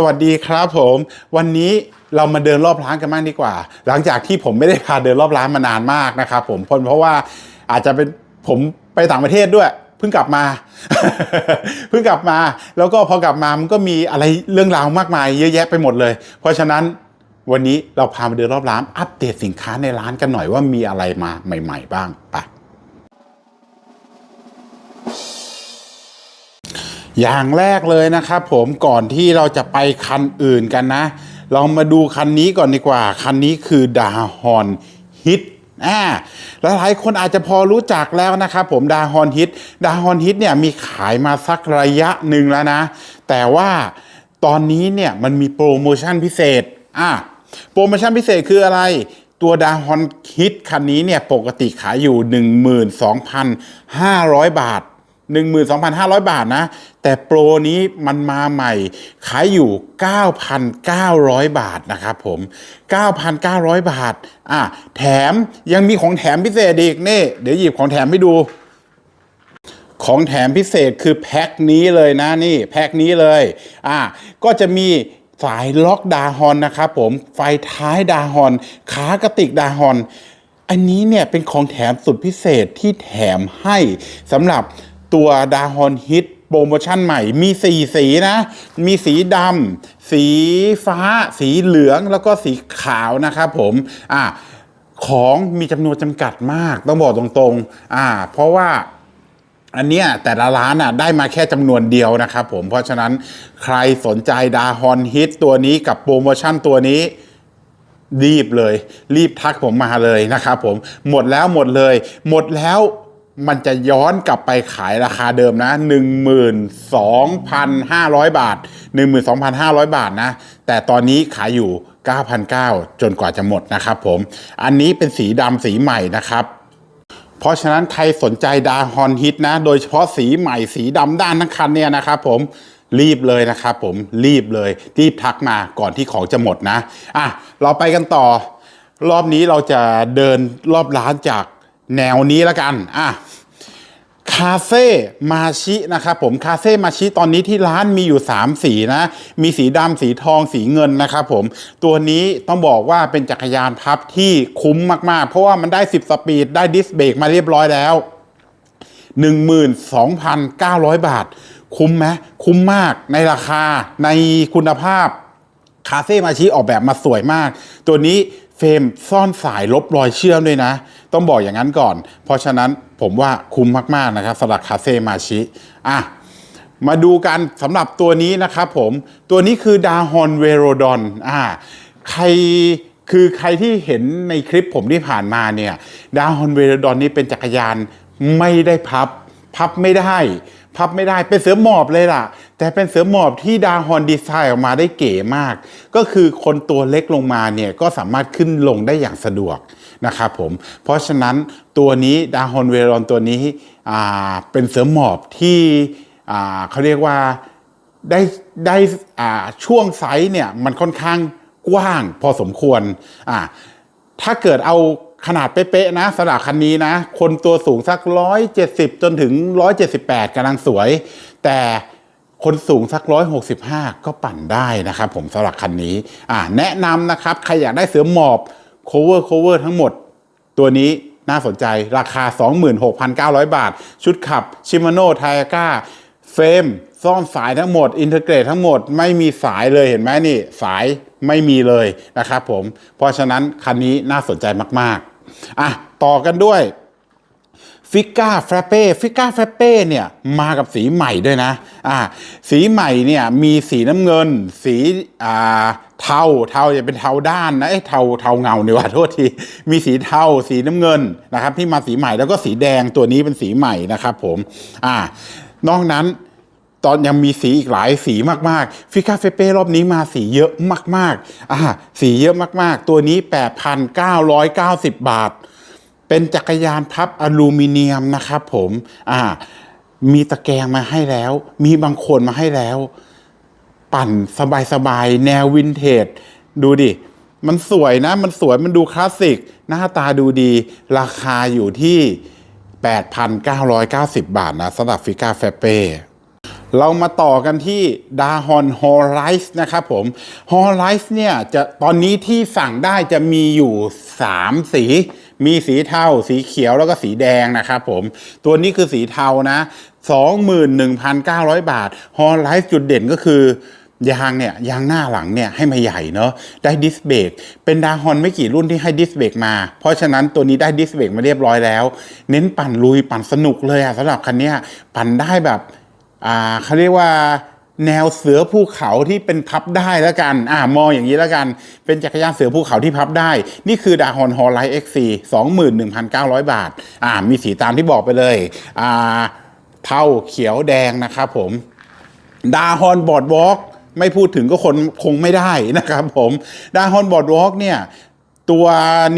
สวัสดีครับผม วันนี้เรามาเดินรอบร้านกันบ้างดีกว่า หลังจากที่ผมไม่ได้พาเดินรอบร้านมานานมากนะครับผมเพราะเพราะว่าอาจจะเป็นผมไปต่างประเทศด้วยเพิ่งกลับมา เพิ่งกลับมา แล้วก็พอกลับมามันก็มีอะไรเรื่องราวมากมายเยอะแยะไปหมดเลย เพราะฉะนั้นวันนี้เราพามาเดินรอบร้านอัปเดตสินค้าในร้านกันหน่อยว่ามีอะไรมาใหม่ ๆ บ้างไป อย่างแรกเลยนะครับผมก่อนที่เราจะไปคันอื่นกันนะ เรามาดูคันนี้ก่อนดีกว่า คันนี้คือดาฮอนฮิตอ่าแล้วหลายคนอาจจะพอรู้จักแล้วนะครับผมดาฮอนฮิตดาฮอนฮิตเนี่ยมีขายมาสักระยะหนึ่งแล้วนะ แต่ว่าตอนนี้เนี่ยมันมีโปรโมชั่นพิเศษอ่าโปรโมชั่นพิเศษคืออะไรตัวดาฮอนฮิตคันนี้เนี่ยปกติขายอยู่ 12,500 บาท 12,500 บาทนะ แต่โปรนี้มันมาใหม่ขายอยู่ 9,900 บาทนะครับผม 9,900 บาท อะ แถมยังมีของแถมพิเศษอีกนี่ เดี๋ยวหยิบของแถมให้ดู ของแถมพิเศษคือแพ็คนี้เลยนะนี่แพ็คนี้เลย อะ ก็จะมีสายล็อกดาฮอนนะครับผม ไฟท้ายดาฮอน ขากระติกดาฮอน อันนี้เนี่ยเป็นของแถมสุดพิเศษที่แถมให้สำหรับ ตัวดาฮอนฮิตโปรโมชั่นใหม่มีสีสีนะ มีสีดำสีฟ้า สีเหลืองแล้วก็สีขาวนะครับผมอะของมีจำนวนจำกัดมากต้องบอกตรงๆอ่าเพราะว่าอันเนี้ยแต่ละร้านอะได้มาแค่จำนวนเดียวนะครับผมเพราะฉะนั้นใครสนใจดาฮอนฮิตตัวนี้กับโปรโมชั่นตัวนี้รีบเลย รีบทักผมมาเลยนะครับผมหมดแล้วหมดเลย หมดแล้ว มันจะย้อนกลับไปขายราคาเดิมนะ 12,500 บาท 12,500 บาทนะ แต่ตอนนี้ขายอยู่ 9,900 จนกว่าจะหมดนะครับผม อันนี้เป็นสีดำสีใหม่นะครับเพราะฉะนั้นใครสนใจดาฮอนฮิตนะ โดยเฉพาะสีใหม่สีดำด้านทั้งคันเนี่ยนะครับผมรีบเลยนะครับผมรีบเลยรีบทักมาก่อนที่ของจะหมดนะอะเราไปกันต่อ รอบนี้เราจะเดินรอบร้านจาก แนวนี้ล้วกันอะคาเฟ่มาชินะครับผมคาเฟ่มาชิตอนนี้ที่ร้านมีอยู่ 3 สีนะ มีสีดำสีทองสีเงินนะครับผมตัวนี้ต้องบอกว่าเป็นจักรยานพับที่คุ้มมาก ๆ เพราะว่ามันได้ 10 สปีด ได้ดิสเบรกมาเรียบร้อยแล้ว 12,900 บาท คุ้มไหมคุ้มมากในราคาในคุณภาพ คาเฟ่มาชิออกแบบมาสวยมาก ตัวนี้ เฟรมซ่อนสายลบรอยเชื่อมด้วยนะ ต้องบอกอย่างนั้นก่อน เพราะฉะนั้นผมว่าคุ้มมากๆนะครับสำหรับคาเฟ่มาชิอะมาดูกันสำหรับตัวนี้นะครับผมตัวนี้คือดาฮอนเวโรดอนอ่าใครคือใครที่เห็นในคลิปผมที่ผ่านมาเนี่ยดาฮอนเวโรดอนนี่เป็นจักรยานไม่ได้พับ พับไม่ได้ พับไม่ได้เป็นเสือหมอบเลยล่ะ แต่เป็นเสือหมอบที่ดาฮอนดีไซน์ออกมาได้เก๋มาก ก็คือคนตัวเล็กลงมาเนี่ยก็สามารถขึ้นลงได้อย่างสะดวกนะครับผม เพราะฉะนั้นตัวนี้ดาฮอนเวรอนตัวนี้อ่าเป็นเสือหมอบที่อ่าเขาเรียกว่าได้ได้อ่าช่วงไซส์เนี่ยมันค่อนข้างกว้างพอสมควรอ่าถ้าเกิดเอา ขนาดเป๊ะๆนะสำหรับคันนี้นะ คนตัวสูงสัก 170 จนถึง 178กำลังสวย แต่คนสูงสัก 165 ก็ปั่นได้นะครับผมสำหรับคันนี้อ่าแนะนำนะครับ ใครอยากได้เสือหมอบ cover cover ทั้งหมด ตัวนี้น่าสนใจราคา 26,900 บาท ชุดขับชิมาโน่ไทยก้าเฟรมซ่อนสายทั้งหมด อินเทอร์เกรตทั้งหมดไม่มีสายเลยเห็นไหมนี่ สายไม่มีเลยนะครับผม เพราะฉะนั้นคันนี้น่าสนใจมากๆอะต่อกันด้วยฟิก้าแฟรเป้ฟิก้าแฟรเป้เนี่ยมากับสีใหม่ด้วยนะอ่าสีใหม่เนี่ยมีสีน้ำเงิน สีอ่าเทาเทาจะเป็นเทาด้านนะเอ้เทาเทาเงาเนี่ยว่าโทษทีมีสีเทาสีน้ำเงินนะครับที่มาสีใหม่แล้วก็สีแดงตัวนี้เป็นสีใหม่นะครับผมอ่านอกนั้น ตอนยังมีสีอีกหลายสีมากๆ ฟิกาเฟเป้รอบนี้มาสีเยอะมากๆอ่าสีเยอะมากๆ ตัวนี้ 8,990 บาท เป็นจักรยานพับอลูมิเนียมนะครับผมอ่ามีตะแกรงมาให้แล้ว มีบางโคนมาให้แล้ว ปั่นสบายๆ แนววินเทจ ดูดิ มันสวยนะ มันสวย มันดูคลาสสิก หน้าตาดูดี ราคาอยู่ที่ 8,990 บาทนะสำหรับฟิก้าเฟเป้ เรามาต่อกันที่ดาฮอนฮอลไลส์นะครับผมฮอลไลส์เนี่ยจะตอนนี้ที่สั่งได้จะมีอยู่ 3 สี มีสีเทาสีเขียวแล้วก็สีแดงนะครับผม ตัวนี้คือสีเทานะ 21,900 บาทฮอลไลส์จุดเด่นก็คือยางเนี่ยยางหน้าหลังเนี่ยให้มาใหญ่เนาะได้ดิสเบรกเป็นดาฮอนไม่กี่รุ่นที่ให้ดิสเบรกมา เพราะฉะนั้นตัวนี้ได้ดิสเบรกมาเรียบร้อยแล้ว เน้นปั่นลุยปั่นสนุกเลยอะสำหรับคันนี้ปั่นได้แบบ อ่าเขาเรียกว่าแนวเสือภูเขาที่เป็นพับได้แล้วกัน อ่ามองอย่างนี้แล้วกัน เป็นจักรยานเสือภูเขาที่พับได้ นี่คือดาฮอนฮอลไลท์เอ็กซีสองหมื่นหนึ่งพันเก้าร้อยบาท อ่า มีสีตามที่บอกไปเลย อ่า เทาเขียวแดงนะครับผม ดาฮอนบอร์ดวอล์กไม่พูดถึงก็คนคงไม่ได้นะครับผม ดาฮอนบอร์ดวอล์กเนี่ย ตัว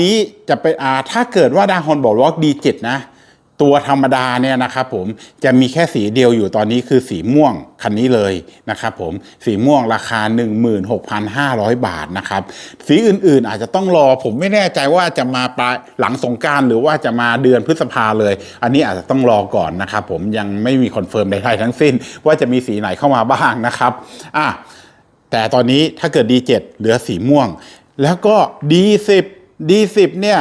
นี้จะเป็น อ่า ถ้าเกิดว่าดาฮอนบอร์ดวอล์กดีเจ็ดนะ ตัวธรรมดาเนี่ยนะครับผมจะมีแค่สีเดียวอยู่ตอนนี้คือสีม่วงคันนี้เลยนะครับผมสีม่วงราคา 16,500 บาทนะครับสีอื่นๆอาจจะต้องรอผมไม่แน่ใจว่าจะมาปลายหลังสงการหรือว่าจะมาเดือนพฤษภาเลย อันนี้อาจจะต้องรอก่อนนะครับผมยังไม่มีคอนเฟิร์มใดๆทั้งสิ้น ว่าจะมีสีไหนเข้ามาบ้างนะครับอะแต่ตอนนี้ถ้าเกิด D7 เหลือสีม่วง แล้วก็ D10 D10 เนี่ย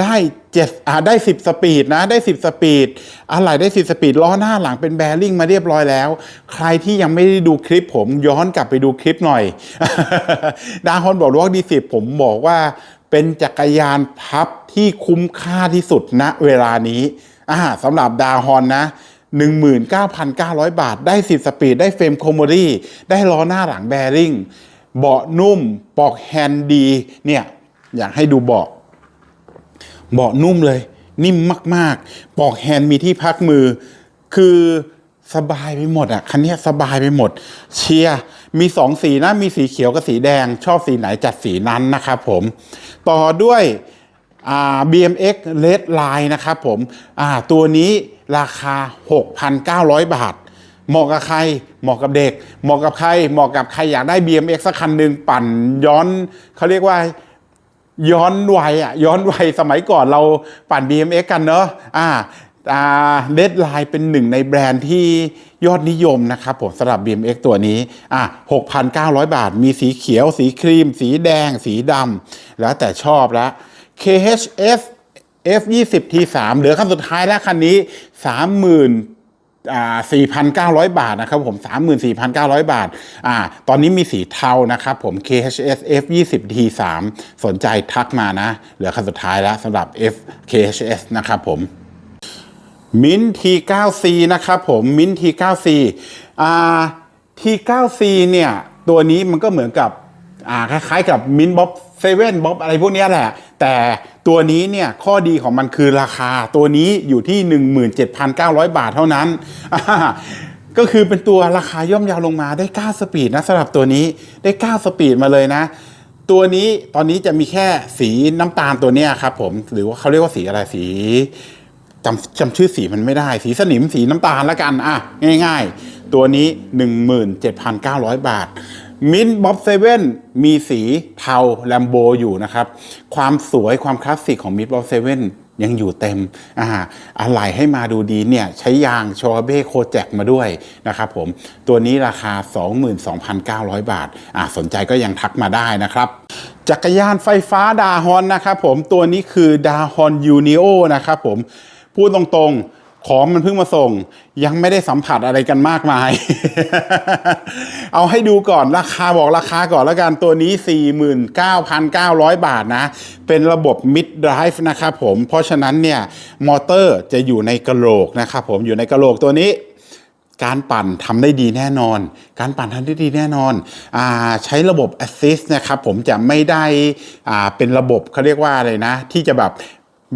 ได้เจ็ดอ่าได้10สปีดนะได้10สปีดอะไรได้10สปีดล้อหน้าหลังเป็นแบริ่งมาเรียบร้อยแล้ว ใครที่ยังไม่ได้ดูคลิปผมย้อนกลับไปดูคลิปหน่อย ดาฮอนบอกว่า D10 ผมบอกว่าเป็นจักรยานพับที่คุ้มค่าที่สุดณเวลานี้อ่าสำหรับดาฮอนนะ19,900 บาท ได้ 10 สปีด ได้เฟรมโคม o ดี้ได้ล้อหน้าหลังแบริ่ง เบาะนุ่มปลอกแฮนด์ดี เนี่ย อยากให้ดูเบาะ เบาะนุ่มเลย นิ่มมากๆปอกแฮนด์มีที่พักมือ คือสบายไปหมดอะคันนี้สบายไปหมด เชียร์มีสองสีนะมีสีเขียวกับสีแดง ชอบสีไหนจัดสีนั้นนะครับผมต่อด้วยอ่า BMX Red Line นะครับผมอ่าตัวนี้ราคา 6,900 บาท เหมาะกับใคร เหมาะกับเด็ก เหมาะกับใคร เหมาะกับใครอยากได้ BMX สักคันหนึ่งปั่นย้อนเขาเรียกว่า ย้อนวัยอะย้อนวัยสมัยก่อนเราปั่น BMX กันเนอะอ่าอ่าเดดไลน์เป็นหนึ่งในแบรนด์ที่ยอดนิยมนะครับผมสำหรับ BMX ตัวนี้อะ6,900 บาท มีสีเขียว สีครีม สีแดง สีดำแล้วแต่ชอบล้ว KHS F20 T3 เหลือคันสุดท้ายแล้วคันนี้ 30,000อ่า 4,900 บาทนะครับผม 34,900 บาทอ่าตอนนี้มีสีเทานะครับผม KHS F20 T3 สนใจทักมานะ เหลือคันสุดท้ายแล้วสำหรับ F KHS นะครับผมมิน T9C นะครับผมมิน T9C อ่า T9C เนี่ย ตัวนี้มันก็เหมือนกับอ่าคล้ายๆกับมินบ๊อบเซเว่นบ๊อบอะไรพวกนี้แหละ แต่ตัวนี้เนี่ยข้อดีของมันคือราคาตัวนี้อยู่ที่ 17,900 บาทเท่านั้น ก็คือเป็นตัวราคาย่อมเยาวลงมาได้ 9 สปีดนะสำหรับตัวนี้ได้ 9 สปีดมาเลยนะ ตัวนี้ตอนนี้จะมีแค่สีน้ำตาลตัวเนี้ยครับผมหรือว่าเขาเรียกว่าสีอะไรสีจำจำชื่อสีมันไม่ได้ สีสนิมสีน้ำตาลละกันอะง่าย ๆ ตัวนี้ 17,900 บาท มินบ๊อบเซเว่นมีสีเทาแลมโบอยู่นะครับ ความสวยความคลาสสิกของมินบ๊อบเซเว่นยังอยู่เต็มอ่าอะไรให้มาดูดีเนี่ย ใช้ยางชอเบ้โคแจกมาด้วยนะครับผม ตัวนี้ราคา 22,900 บาท อ่าสนใจก็ยังทักมาได้นะครับ จักรยานไฟฟ้าดาฮอนนะครับผม ตัวนี้คือดาฮอนยูนิโอนะครับผม พูดตรงๆ ของมันเพิ่งมาส่ง ยังไม่ได้สัมผัสอะไรกันมากมาย เอาให้ดูก่อนราคาบอกราคาก่อนแล้วกันตัวนี้ 49,900 บาทนะ เป็นระบบ mid drive นะครับผม เพราะฉะนั้นเนี่ย มอเตอร์จะอยู่ในกระโหลกนะครับผมอยู่ในกระโหลกตัวนี้การปั่นทำได้ดีแน่นอน การปั่นทำได้ดีแน่นอนอใช้ระบบ assist นะครับผมจะไม่ได้เป็นระบบเขาเรียกว่าอะไรนะ ที่จะแบบ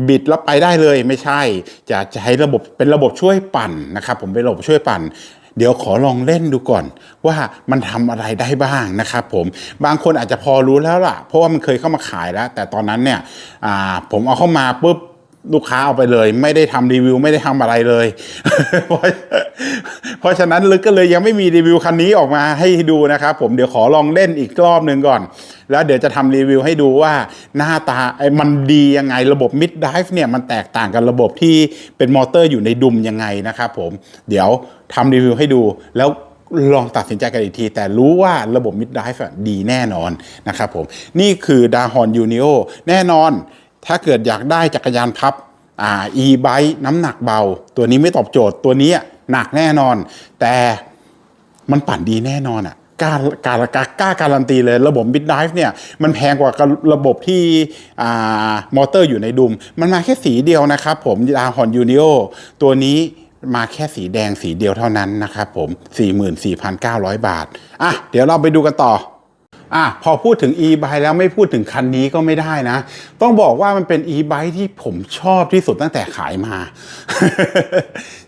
บิดแล้วไปได้เลยไม่ใช่จะจะใช้ระบบเป็นระบบช่วยปั่นนะครับผมเป็นระบบช่วยปั่น เดี๋ยวขอลองเล่นดูก่อน ว่ามันทำอะไรได้บ้างนะครับผมบางคนอาจจะพอรู้แล้วล่ะ เพราะว่ามันเคยเข้ามาขายแล้ว แต่ตอนนั้นเนี่ยอ่าผมเอาเข้ามาปุ๊บ ลูกค้าเอาไปเลย ไม่ได้ทำรีวิวไม่ได้ทำอะไรเลย เพราะเพราะฉะนั้นลึกก็เลยยังไม่มีรีวิวคันนี้ออกมาให้ดูนะครับผมเดี๋ยวขอลองเล่นอีกรอบหนึ่งก่อน แล้วเดี๋ยวจะทำรีวิวให้ดูว่าหน้าตาไอ้มันดียังไงระบบ mid drive เนี่ยมันแตกต่างกับระบบที่เป็นมอเตอร์อยู่ในดุมยังไงนะครับผมเดี๋ยวทำรีวิวให้ดูแล้วลองตัดสินใจกันอีกที แต่รู้ว่าระบบ mid drive ดีแน่นอนนะครับผม นี่คือดาฮอนยูนิโอแน่นอน ถ้าเกิดอยากได้จักรยานพับอ่า e-bike น้ำหนักเบา ตัวนี้ไม่ตอบโจทย์ตัวนี้หนักแน่นอน แต่มันปั่นดีแน่นอนอะกล้ากล้ากล้ากล้าการันตีเลยระบบ Mid Drive เนี่ยมันแพงกว่าระบบที่อ่ามอเตอร์อยู่ในดุม มันมาแค่สีเดียวนะครับผมดาฮอนยูนิโอตัวนี้มาแค่สีแดงสีเดียวเท่านั้นนะครับผม 44,900 บาท อะ เดี๋ยวเราไปดูกันต่อ อะพอพูดถึง e-bike แล้วไม่พูดถึงคันนี้ก็ไม่ได้นะ ต้องบอกว่ามันเป็น e-bike ที่ผมชอบที่สุดตั้งแต่ขายมา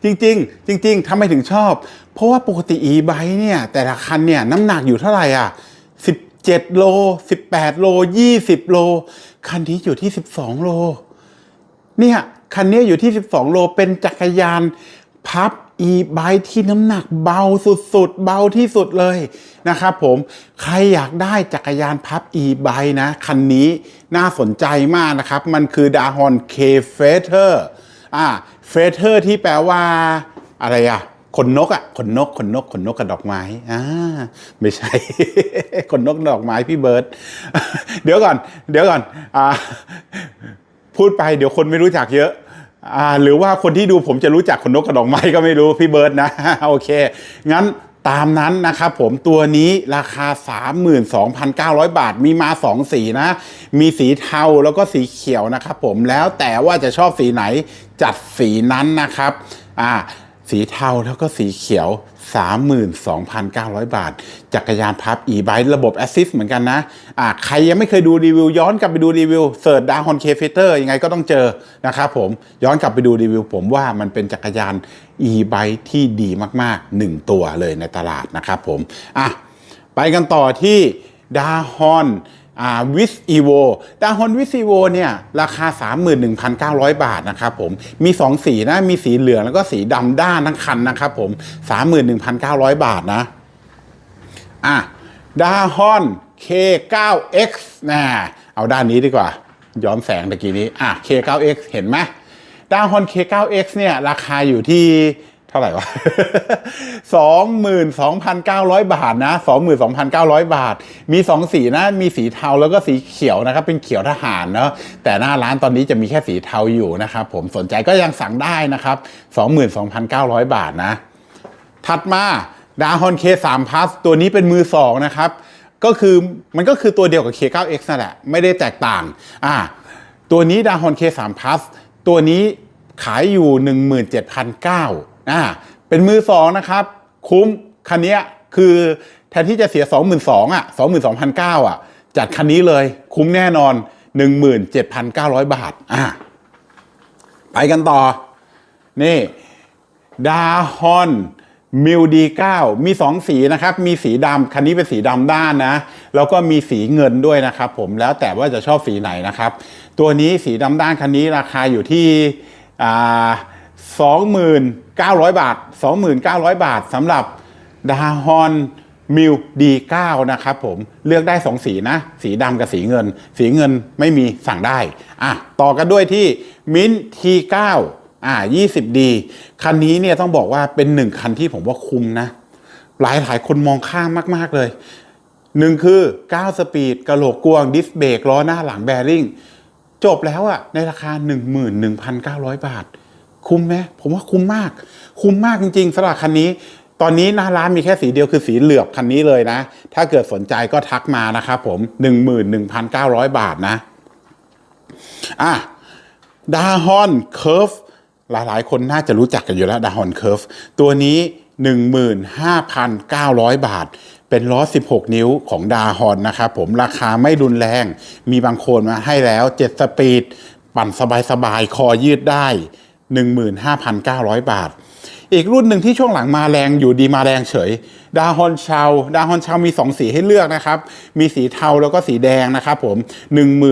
จริงๆ จริง ๆทำไมถึงชอบ เพราะว่าปกติ e-bike เนี่ย แต่ละคันเนี่ยน้ำหนักอยู่เท่าไหร่อะ17 โล 18 โล 20 โล คันนี้อยู่ที่ 12 โล เนี่ย คันนี้อยู่ที่ 12 โลเป็นจักรยานพับ e-bike ที่น้ำหนักเบาสุดๆ เบาที่สุดเลยนะครับผมใครอยากได้จักรยานพับ e-bike นะ คันนี้น่าสนใจมากนะครับ มันคือดาฮอน K f e t e r อ่า f e t e r ที่แปลว่าอะไรอะขนนกอะขนนกขนนกขนนกกับดอกไม้อ่าไม่ใช่ ขนนกดอกไม้พี่เบิร์ตเดี๋ยวก่อน เดี๋ยวก่อนอ่าพูดไปเดี๋ยวคนไม่รู้จักเยอะ อ่าหรือว่าคนที่ดูผมจะรู้จักขนนกกระดองไม้ก็ไม่รู้พี่เบิร์ดนะ โอเค งั้นตามนั้นนะครับผมตัวนี้ราคา 32,900 บาทมีมา 2 สีนะ มีสีเทาแล้วก็สีเขียวนะครับผมแล้วแต่ว่าจะชอบสีไหนจัดสีนั้นนะครับอ่า สีเทาแล้วก็สีเขียว 32,900 บาท จักรยานพับ e-bike ระบบ assist เหมือนกันนะอ่าใครยังไม่เคยดูรีวิว ย้อนกลับไปดูรีวิวเสิร์ชดาฮอนเคฟิเตอร์ยังไงก็ต้องเจอนะครับผมย้อนกลับไปดูรีวิว ผมว่ามันเป็นจักรยาน e-bike ที่ดีมากๆ 1 ตัวเลยในตลาดนะครับผมอะไปกันต่อที่ดาฮอน วิสอีโวดาฮอนวิสอีโวเนี่ยราคา 31,900 บาทนะครับผม มี 2 สีนะ มีสีเหลืองแล้วก็สีดำด้านทั้งคันนะครับผม 31,900 บาทนะ อะดาฮอน K9X นะเอาด้านนี้ดีกว่า ย้อนแสงตะกี้นี้ อะ K9X เห็นไหมดาฮอน K9X เนี่ยราคาอยู่ที่ ท่าไหร่วะ22,900บาทนะ22,900บาท มี2สีนะ มีสีเทาแล้วก็สีเขียวนะครับ เป็นเขียวทหารเนาะ แต่หน้าร้านตอนนี้จะมีแค่สีเทาอยู่นะครับ ผม สนใจก็ยังสั่งได้นะครับ22,900บาทนะ ถัดมาดาฮอน K3 Plus ตัวนี้เป็นมือสองนะครับ ก็คือมันก็คือตัวเดียวกับ K9X นั่นแหละ ไม่ได้แตกต่าง อ่า ตัวนี้ดาฮอน K3 Plus ตัวนี้ขายอยู่ 17,900 อ่าเป็นมือสองนะครับ คุ้มคันนี้คือแทนที่จะเสีย 22,000อะ22,900อะ จัดคันนี้เลยคุ้มแน่นอน 17,900 บาทอ่าไปกันต่อ นี่ดาฮอนมิลดีเก้ามีสองสีนะครับ มีสีดำคันนี้เป็นสีดำด้านนะ แล้วก็มีสีเงินด้วยนะครับผมแล้วแต่ว่าจะชอบสีไหนนะครับ ตัวนี้สีดำด้านคันนี้ราคาอยู่ที่อ่า สองหมื่นเก้าร้อยบาทสองหมื่นเก้าร้อยบาทสำหรับดาฮอนมิลดีเก้านะครับผมเลือกได้สองสีนะ สีดำกับสีเงิน สีเงินไม่มีสั่งได้ อะ ต่อกันด้วยที่มินทีเก้าอ่า 20D คันนี้เนี่ยต้องบอกว่าเป็นหนึ่งคันที่ผมว่าคุ้มนะ หลายหลายคนมองข้ามมาก ๆ เลยหนึ่งคือ 9 สปีดกระโหลกกวง ดิสเบรกล้อหน้าหลังแบริ่งจบแล้วอะในราคา 11,900 บาท คุ้มไหมผมว่าคุ้มมาก คุ้มมากจริงๆสำหรับคันนี้ ตอนนี้หน้าร้านมีแค่สีเดียวคือสีเหลือบคันนี้เลยนะ ถ้าเกิดสนใจก็ทักมานะครับผม 11,900 บาทนะ อะดาฮอนเคิร์ฟหลายๆ คนน่าจะรู้จักกันอยู่แล้วดาฮอนเคิร์ฟตัวนี้ 15,900 บาท เป็นล้อ 16 นิ้วของดาฮอนนะครับผมราคาไม่รุนแรง มีบางโคนมาให้แล้ว 7 สปีด ปั่นสบายๆ คอยืดได้ 15,900 บาท อีกรุ่นหนึ่งที่ช่วงหลังมาแรงอยู่ดีมาแรงเฉย ดาฮอนชาวดาฮอนชาวมี 2 สีให้เลือกนะครับ มีสีเทาแล้วก็สีแดงนะครับผม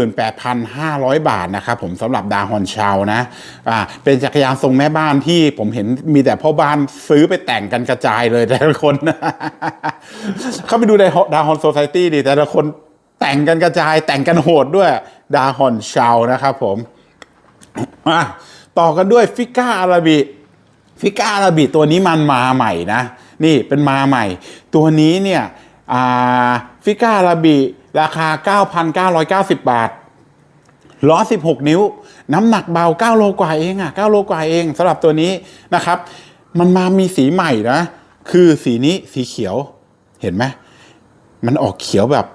18,500 บาทนะครับผมสำหรับดาฮอนชาวนะอ่าเป็นจักรยานทรงแม่บ้านที่ผมเห็นมีแต่พ่อบ้านซื้อไปแต่งกันกระจายเลยแต่ละคน เข้าไปดูในดาฮอนโซซ i ตี้ดิแต่ละคนแต่งกันกระจายแต่งกันโหดด้วยดาฮอนชาวนะครับผมอะ ต่อกันด้วยฟิก้าอาราบิฟิก้าอาราบิตัวนี้มันมาใหม่นะ นี่เป็นมาใหม่ ตัวนี้เนี่ยฟิก้าอาราบิราคา 9,990 บาทล้อ 16 นิ้ว น้ำหนักเบา 9 โลกว่าเองอะ 9 โลกว่าเองสำหรับตัวนี้นะครับ มันมามีสีใหม่นะ คือสีนี้สีเขียว เห็นไหม มันออกเขียวแบบ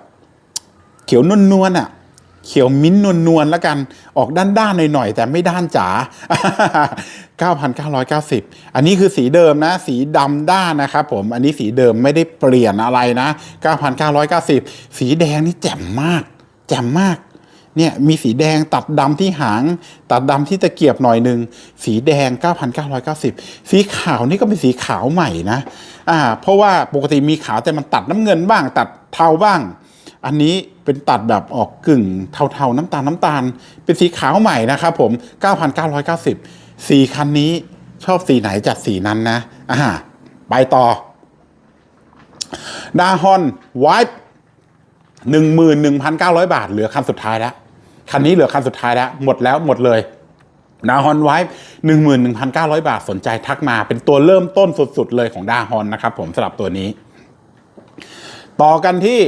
เขียวนวลนวลๆอะ เขียวมิ้นนวลนวลแล้วกันออกด้านด้านหน่อยๆแต่ไม่ด้านจ๋า 9,990 อันนี้คือสีเดิมนะ สีดำด้านนะครับผมอันนี้สีเดิมไม่ได้เปลี่ยนอะไรนะ 9,990 สีแดงนี่แจ่มมาก แจ่มมากเนี่ยมีสีแดงตัดดำที่หาง ตัดดำที่ตะเกียบหน่อยหนึ่งสีแดง 9,990 สีขาวนี่ก็เป็นสีขาวใหม่นะอ่าเพราะว่าปกติมีขาวแต่มันตัดน้ำเงินบ้าง ตัดเทาบ้าง อันนี้ เป็นตัดแบบออกกึ่งเทาๆน้ำตาลน้ำตาล เป็นสีขาวใหม่นะครับผม 9,990 สีคันนี้ชอบสีไหนจัดสีนั้นนะอ่าไปต่อดาฮอนไวท์หนึ่งหมื่นหนึ่งพันเก้าร้อยบาท เหลือคันสุดท้ายแล้ว คันนี้เหลือคันสุดท้ายแล้ว หมดแล้วหมดเลยดาฮอนไวท์หนึ่งหมื่นหนึ่งพันเก้าร้อยบาทสนใจทักมา เป็นตัวเริ่มต้นสุดๆเลยของดาฮอนนะครับผมสำหรับตัวนี้ ต่อกันที่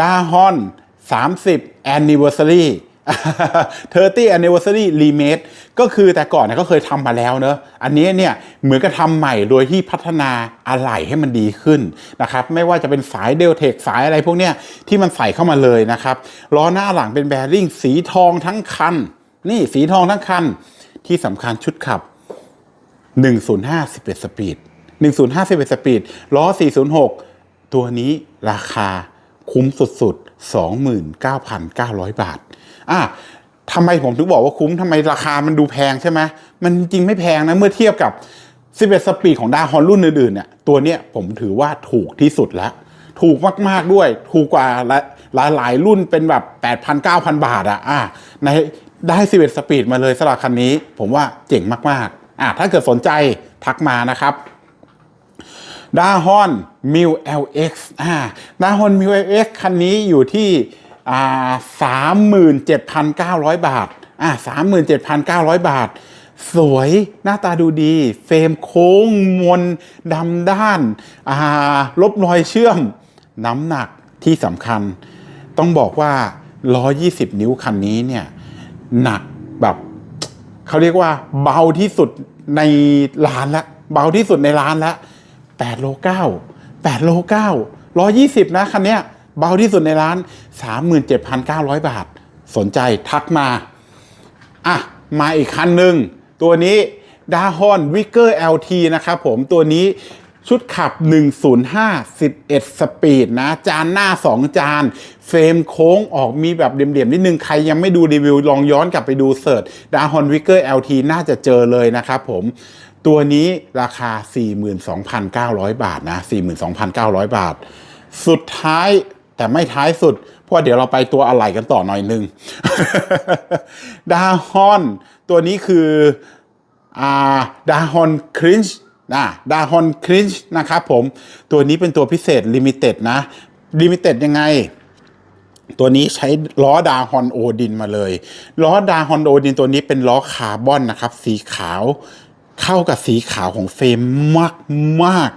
ดาฮอน 30 anniversary 30 anniversary remake ก็คือแต่ก่อนเนี่ยก็เคยทำมาแล้วเนอะอันนี้เนี่ยเหมือนกับทำใหม่โดยที่พัฒนาอะไหล่ให้มันดีขึ้นนะครับไม่ว่าจะเป็นสายเดลเทคสายอะไรพวกเนี้ยที่มันใส่เข้ามาเลยนะครับล้อหน้าหลังเป็นแบริ่งสีทองทั้งคัน นี่สีทองทั้งคัน ที่สำคัญชุดขับ 105 11สปีด105 11สปีดล้อ 406 ตัวนี้ราคา คุ้มสุดๆ 29,900 บาทอะทำไมผมถึงบอกว่าคุ้มทำไมราคามันดูแพงใช่ไหมมันจริงไม่แพงนะเมื่อเทียบกับ 11 สปีดของดาฮอนรุ่นอื่นๆเนี่ยตัวเนี้ยผมถือว่าถูกที่สุดแล้ว ถูกมากๆด้วย ถูกกว่าหลายหลายๆรุ่นเป็นแบบ 8,000 9,000 บาทอะอะในได้ 11 สปีดมาเลยสำหรับคันนี้ ผมว่าเจ๋งมากๆอะถ้าเกิดสนใจทักมานะครับ ดาฮอนมิว LX อ่าดาฮอนมิว LX คันนี้อยู่ที่อ่าสามหมื่นเจ็ดพันเก้าร้อยบาทอ่าสามหมื่นเจ็ดพันเก้าร้อยบาท สวยหน้าตาดูดี เฟรมโค้งมนดำด้านอ่าลบรอยเชื่อม น้ำหนักที่สำคัญ ต้องบอกว่า 120 นิ้วคันนี้เนี่ย หนักแบบเขาเรียกว่าเบาที่สุดในร้านละเบาที่สุดในร้านละ 8โล9 8โล9 120 นะคันเนี้ยเบาที่สุดในร้าน 37,900 บาท สนใจทักมา อะ มาอีกคันหนึ่ง ตัวนี้ดาฮอนวิกเกอร์ LT นะครับผมตัวนี้ชุดขับ 105 11 สปีดนะ จานหน้า 2 จาน เฟรมโค้งออกมีแบบเดี่ยมๆ นิดนึง ใครยังไม่ดูรีวิว ลองย้อนกลับไปดูเสิร์ชดาฮอนวิกเกอร์ LT น่าจะเจอเลยนะครับผม ตัวนี้ราคา 42,900 บาทนะ 42,900 บาท สุดท้ายแต่ไม่ท้ายสุด เพราะเดี๋ยวเราไปตัวอะไหล่กันต่อหน่อยหนึง ดาฮอน ตัวนี้คืออ่าดาฮอนครินช์นะดาฮอนครินช์นะครับผม ตัวนี้เป็นตัวพิเศษลิมิเต็ดนะลิมิเต็ดยังไง ตัวนี้ใช้ล้อดาฮอนโอดินมาเลย ล้อดาฮอนโอดินตัวนี้เป็นล้อคาร์บอนนะครับ สีขาว เข้ากับสีขาวของเฟรมมากมาก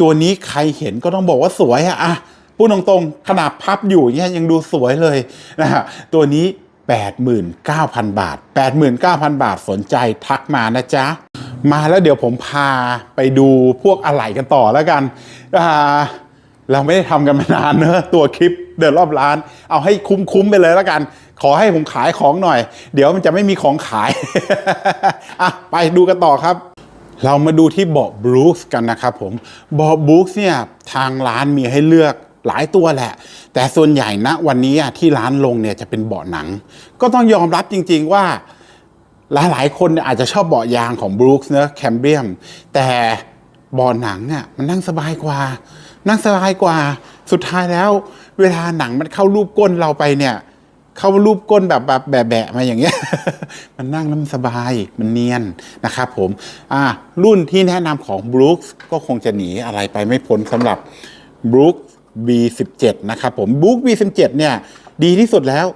ตัวนี้ใครเห็นก็ต้องบอกว่าสวยอะอะพูดตรงๆขนาดพับอยู่เนี่ยยังดูสวยเลยนะฮะตัวนี้ 89,000 บาท 89,000 บาทสนใจทักมานะจ๊ะ มาแล้วเดี๋ยวผมพาไปดูพวกอะไหล่กันต่อแล้วกันอ่าเราไม่ได้ทำกันมานานเนอะตัวคลิปเดินรอบร้าน เอาให้คุ้มๆไปเลยแล้วกัน ขอให้ผมขายของหน่อย เดี๋ยวมันจะไม่มีของขาย อะไปดูกันต่อครับ เรามาดูที่เบาะบรูซกันนะครับผมเบาะบรูซเนี่ยทางร้านมีให้เลือกหลายตัวแหละ แต่ส่วนใหญ่ณวันนี้อะที่ร้านลงเนี่ยจะเป็นเบาะหนัง ก็ต้องยอมรับจริง ๆว่าหลายๆคนนอาจจะชอบเบาะยางของบรู k ์เนอะแคมเบียมแต่เบาะหนังอะมันนั่งสบายกว่า นั่งสบายกว่า สุดท้ายแล้ว เวลาหนังมันเข้ารูปก้นเราไปเนี่ย เข้ารูปก้นแบบแบบแบะๆมาอย่างเงี้ย มันนั่งแล้วมันสบายมันเนียนนะครับผมอ่ารุ่นที่แนะนำของ Brooks ก็คงจะหนีอะไรไปไม่พ้นสำหรับ Brooks B17 นะครับผม Brooks B17 เนี่ยดีที่สุดแล้ว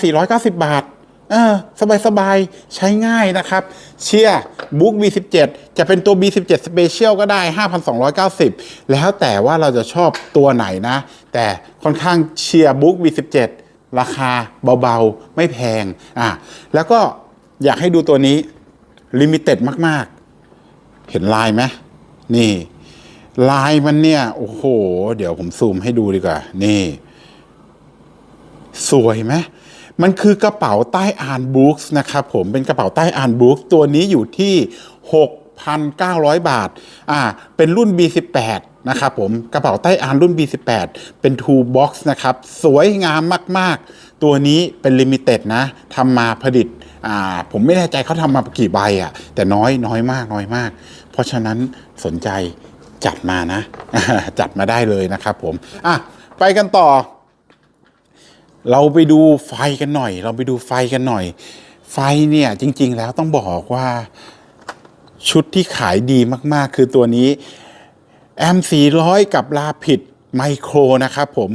4,490 บาทเออสบายสบายๆใช้ง่ายนะครับ เชียร์บุ๊ก B17 จะเป็นตัว B17 Special ก็ได้ 5,290 แล้วแต่ว่าเราจะชอบตัวไหนนะ แต่ค่อนข้างเชียร์บุ๊ก B17 ราคาเบาๆ ไม่แพงอะแล้วก็อยากให้ดูตัวนี้ลิมิเต็ดมากๆ เห็นลายไหมนี่ ลายมันเนี่ย โอ้โห เดี๋ยวผมซูมให้ดูดีกว่า นี่ สวยไหมมันคือกระเป๋าใต้อ่านบุ๊กส์นะครับผมเป็นกระเป๋าใต้อ่านบุ๊กส์ตัวนี้อยู่ที่ 6,900 บาท อ่า เป็นรุ่น B18 นะครับผม กระเป๋าใต้อานรุ่น B18 เป็น two box นะครับ สวยงามมาก ๆ ตัวนี้เป็นลิมิเต็ดนะทำมาผลิต อ่า ผมไม่แน่ใจเขาทำมากี่ใบอะ่ะ แต่น้อยน้อยมากน้อยมาก เพราะฉะนั้นสนใจจัดมานะ จัดมาได้เลยนะครับผม อะ ไปกันต่อ เราไปดูไฟกันหน่อย เราไปดูไฟกันหน่อย ไฟเนี่ยจริง ๆ แล้วต้องบอกว่า ชุดที่ขายดีมากๆ คือตัวนี้แอม400 กับลาผิดไมโครนะครับผม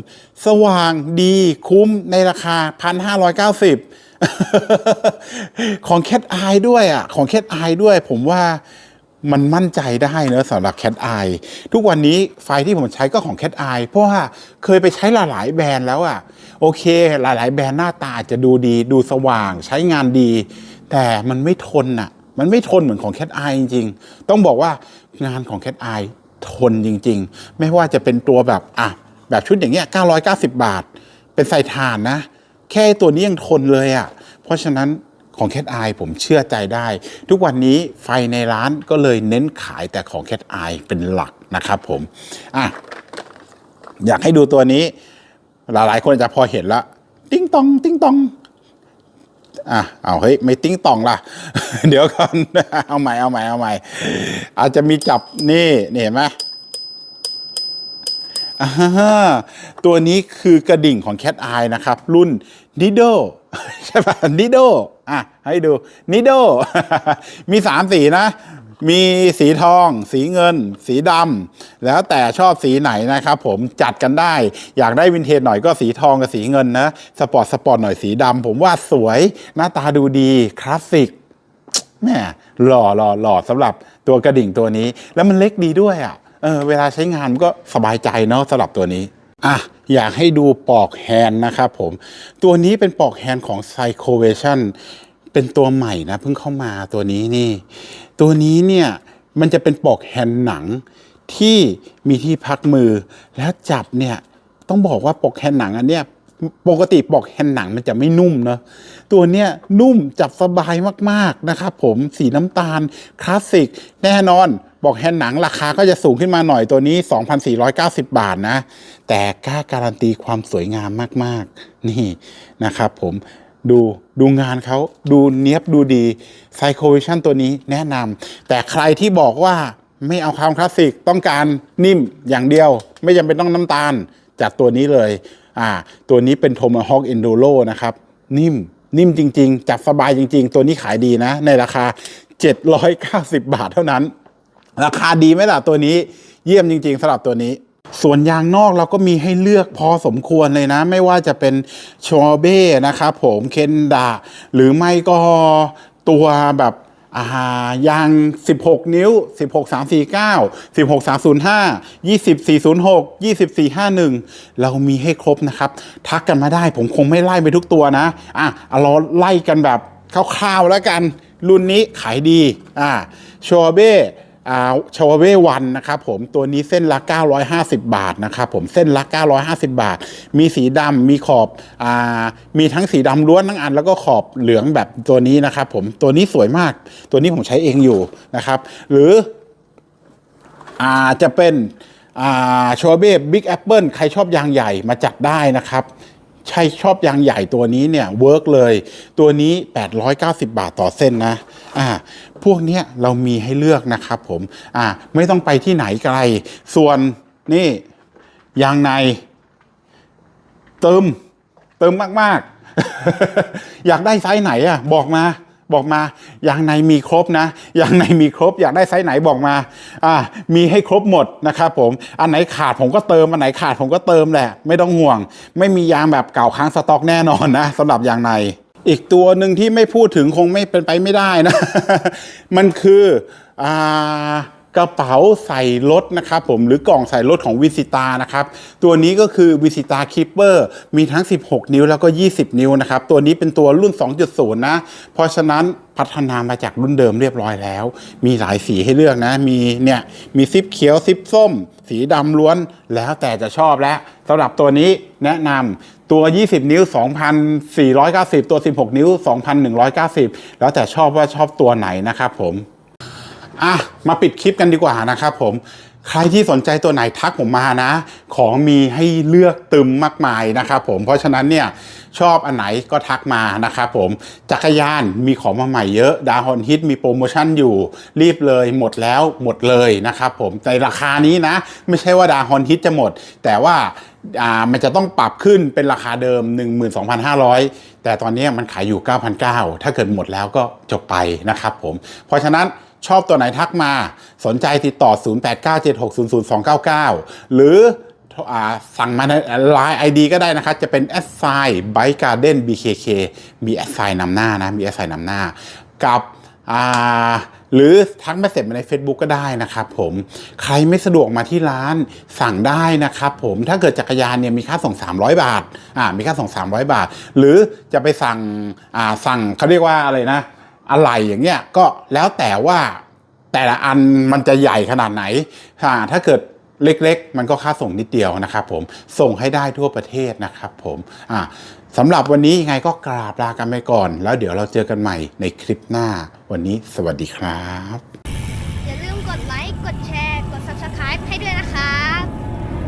สว่างดีคุ้มในราคา 1,590 ของแคทไอด้วยอะ ของแคทไอด้วย ผมว่ามันมั่นใจได้เนอะสำหรับแคทไอทุกวันนี้ไฟที่ผมใช้ก็ของแคทไอเพราะว่าเคยไปใช้หลายๆแบรนด์แล้วอะ โอเค หลายๆ แบรนด์หน้าตาจจะดูดี ดูสว่างใช้งานดี แต่มันไม่ทนอะ มันไม่ทนเหมือนของแคทไอจริงๆ ต้องบอกว่างานของแคทไอทนจริง ๆ ไม่ว่าจะเป็นตัวแบบอะแบบชุดอย่างเงี้ย990 บาท เป็นใส่ถ่านนะ แค่ตัวนี้ยังทนเลยอะ่ะ เพราะฉะนั้นของแคทไอผมเชื่อใจได้ ทุกวันนี้ไฟในร้านก็เลยเน้นขายแต่ของแคทไอเป็นหลักนะครับผมอะอยากให้ดูตัวนี้ หลายๆ คนจะพอเห็นละ ติ้งตอง ติ้งตอง อะเอาเฮ้ยไม่ติ้งตองล่ะ เดี๋ยวก่อนเอาใหม่เอาใหม่เอาใหม่ อาจจะมีจับนี่นี่เห็นไหมอ่าตัวนี้คือกระดิ่งของแคทไอนะครับ รุ่นนิโดใช่ป่ะนิโดอะ ให้ดูนิโดมีสามสีนะ มีสีทอง สีเงิน สีดำแล้วแต่ชอบสีไหนนะครับผมจัดกันได้ อยากได้วินเทจหน่อยก็สีทองกับสีเงินนะสปอร์ตสปอร์ตหน่อยสีดำผมว่าสวยหน้าตาดูดีคลาสสิกแม่หล่อหล่อหล่อสำหรับตัวกระดิ่งตัวนี้ แล้วมันเล็กดีด้วยอะเออเวลาใช้งานมันก็สบายใจเนาะสำหรับตัวนี้อะอยากให้ดูปลอกแฮน์นะครับผม ตัวนี้เป็นปลอกแฮน์ของ Psychovation เป็นตัวใหม่นะเพิ่งเข้ามาตัวนี้นี่ ตัวนี้เนี่ยมันจะเป็นปลอกแฮนหนังที่มีที่พักมือแล้วจับเนี่ยต้องบอกว่าปลอกแฮนหนังอันเนี้ยปกติปลอกแฮนหนังมันจะไม่นุ่มเนอะตัวเนี้ยนุ่มจับสบายมากๆนะครับผมสีน้ำตาลคลาสสิกแน่นอนปลอกแฮนหนังราคาก็จะสูงขึ้นมาหน่อยตัวนี้ 2,490 บาทนะ แต่กล้าการันตีความสวยงามมากๆ นี่นะครับผม ดูดูงานเขาดูเนี้ยบดูดีไซโควิชั่นตัวนี้แนะนำแต่ใครที่บอกว่าไม่เอาความคลาสสิกต้องการนิ่มอย่างเดียว ไม่จำเป็นต้องน้ำตาลจากตัวนี้เลยอ่าตัวนี้เป็น Tomahawk Enduro นะครับ นิ่มนิ่มจริง ๆ จับสบายจริง ๆ ตัวนี้ขายดีนะ ในราคา 790 บาทเท่านั้น ราคาดีไหมล่ะตัวนี้ เยี่ยมจริง ๆสำหรับตัวนี้ ส่วนยางนอกเราก็มีให้เลือกพอสมควรเลยนะ ไม่ว่าจะเป็นชอเบ้นะครับผมเคนดาหรือไม่ก็ตัวแบบอ่ายาง 16 นิ้ว 16 349 16 305 20 406 20 451 เรามีให้ครบนะครับ ทักกันมาได้ผมคงไม่ไล่ไปทุกตัวนะ อะเอาเราไล่กันแบบคร่าวๆแล้วกัน รุ่นนี้ขายดี อ่าชอเบ้ ชาวเววันนะครับผมตัวนี้เส้นละ 950 บาทนะครับผมเส้นละ 950 บาท มีสีดำมีขอบอมีทั้งสีดำล้วนทั้งอัน แล้วก็ขอบเหลืองแบบตัวนี้นะครับผมตัวนี้สวยมาก ตัวนี้ผมใช้เองอยู่นะครับ หรืออจะเป็นอ่าชอเบ้บิ๊กแอปเปิลใครชอบยางใหญ่มาจัดได้นะครับ ใช่ชอบยางใหญ่ตัวนี้เนี่ยเวิร์กเลย ตัวนี้ 890 บาทต่อเส้นนะอ่าพวกเนี้ยเรามีให้เลือกนะครับผมอ่าไม่ต้องไปที่ไหนไกล ส่วนนี่ยางในเติมเติมมาก ๆ อยากได้ไซส์ไหนอะ บอกมา บอกมายางในมีครบนะยางในมีครบอยากได้ไซส์ไหนบอกมาอ่ามีให้ครบหมดนะครับผมอันไหนขาดผมก็เติมอันไหนขาดผมก็เติมแหละ ไม่ต้องห่วง ไม่มียางแบบเก่าค้างสต็อกแน่นอนนะสำหรับยางใน อีกตัวหนึ่งที่ไม่พูดถึงคงไม่เป็นไปไม่ได้นะ มันคืออ่า กระเป๋าใส่รถนะครับผมหรือกล่องใส่รถของวิสิตานะครับตัวนี้ก็คือวิสิตาคิปเปอร์มีทั้ง 16 นิ้วแล้วก็ 20 นิ้วนะครับตัวนี้เป็นตัวรุ่น 2.0 นะ เพราะฉะนั้นพัฒนามาจากรุ่นเดิมเรียบร้อยแล้ว มีหลายสีให้เลือกนะ มีเนี่ยมีซิปเขียวซิปส้ม สีดำล้วนแล้วแต่จะชอบแล้วสำหรับตัวนี้แนะนำตัว 20 นิ้ว 2,490 ตัว 16 นิ้ว 2,190 แล้วแต่ชอบว่าชอบตัวไหนนะครับผม อะมาปิดคลิปกันดีกว่านะครับผมใครที่สนใจตัวไหนทักผมมานะ ของมีให้เลือกตึมมากมายนะครับผมเพราะฉะนั้นเนี่ยชอบอันไหนก็ทักมานะครับผมจักรยานมีของมาใหม่เยอะดาฮอนฮิตมีโปรโมชั่นอยู่ รีบเลยหมดแล้วหมดเลยนะครับผมในราคานี้นะ ไม่ใช่ว่าดาฮอนฮิตจะหมด แต่ว่ามันจะต้องปรับขึ้นเป็นราคาเดิม 12,500 แต่ตอนนี้มันขายอยู่ 9,900 ถ้าเกิดหมดแล้วก็จบไปนะครับผมเพราะฉะนั้น ชอบตัวไหนทักมา สนใจติดต่อ 0897600299 หรือสั่งมาในไลน์ ID ก็ได้นะครับ จะเป็น s อ i b i g a r d e n BKK มี s อนำหน้านะมี s อนำหน้า กับหรือทักมาเสร็จมาใน Facebook ก็ได้นะครับผมใครไม่สะดวกมาที่ร้านสั่งได้นะครับผมถ้าเกิดจักรยานเนี่ยมีค่าส่ง 300 บาทอ่ามีค่าส่ง 300 บาท หรือจะไปสั่งอ่าสั่งเขาเรียกว่าอะไรนะ อะไรอย่างเงี้ยก็แล้วแต่ว่าแต่ละอันมันจะใหญ่ขนาดไหนอ่าถ้าเกิดเล็กๆ มันก็ค่าส่งนิดเดียวนะครับผมส่งให้ได้ทั่วประเทศนะครับผมอ่าสำหรับวันนี้ยังไงก็กราบลากันไปก่อน แล้วเดี๋ยวเราเจอกันใหม่ในคลิปหน้า วันนี้สวัสดีครับ